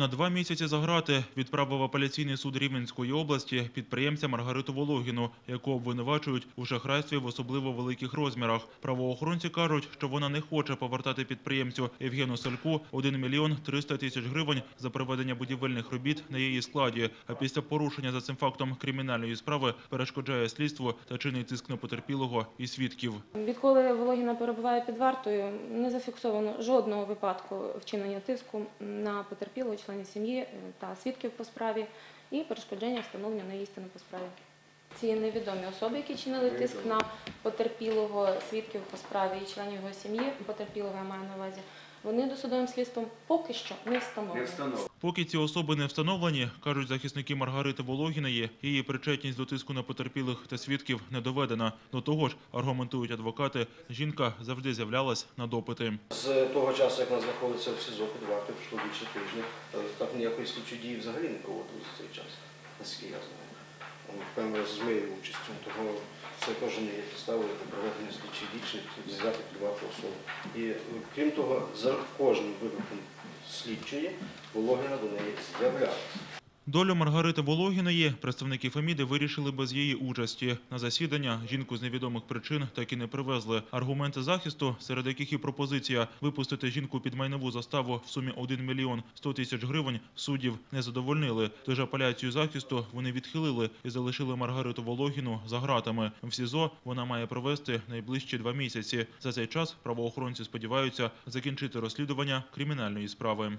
На два місяці за грати відправив апеляційний суд Рівненської області підприємця Маргариту Вологіну, яку обвинувачують у шахрайстві в особливо великих розмірах. Правоохоронці кажуть, що вона не хоче повертати підприємцю Євгену Сальку 1 мільйон 300 тисяч гривень за проведення будівельних робіт на її складі. А після порушення за цим фактом кримінальної справи перешкоджає слідству та чинить тиск на потерпілого і свідків. Відколи Вологіна перебуває під вартою, не зафіксовано жодного випадку вчинення тиску на потерпілого членів сім'ї е, та свідків по справі і перешкодження встановлення на істину по справі. Ці невідомі особи, які чинили тиск на потерпілого, свідків по справі і членів його сім'ї, потерпілого я маю на увазі, вони досудовим слідством поки що не встановлені. Поки ці особи не встановлені, кажуть захисники Маргарити Вологіної, її причетність до тиску на потерпілих та свідків не доведена. До того ж, аргументують адвокати, жінка завжди з'являлась на допити. З того часу, як вона знаходиться в СІЗО під вартою, пішло більше тижня, так ніякої слідчої дії взагалі не проводили за цей час, наскільки я знаю. Е, Певно, з моєю участю. Того це теж не є підставою для проведення слідчих дій взяти під варту особу. І е, крім того, за кожним випадком слідчої Вологіна до неї з'являлася. Долю Маргарити Вологіної представники Феміди вирішили без її участі. На засідання жінку з невідомих причин так і не привезли. Аргументи захисту, серед яких і пропозиція випустити жінку під майнову заставу в сумі 1 мільйон 100 тисяч гривень, суддів не задовольнили. Тож апеляцію захисту вони відхилили і залишили Маргариту Вологіну за ґратами. В СІЗО вона має провести найближчі два місяці. За цей час правоохоронці сподіваються закінчити розслідування кримінальної справи.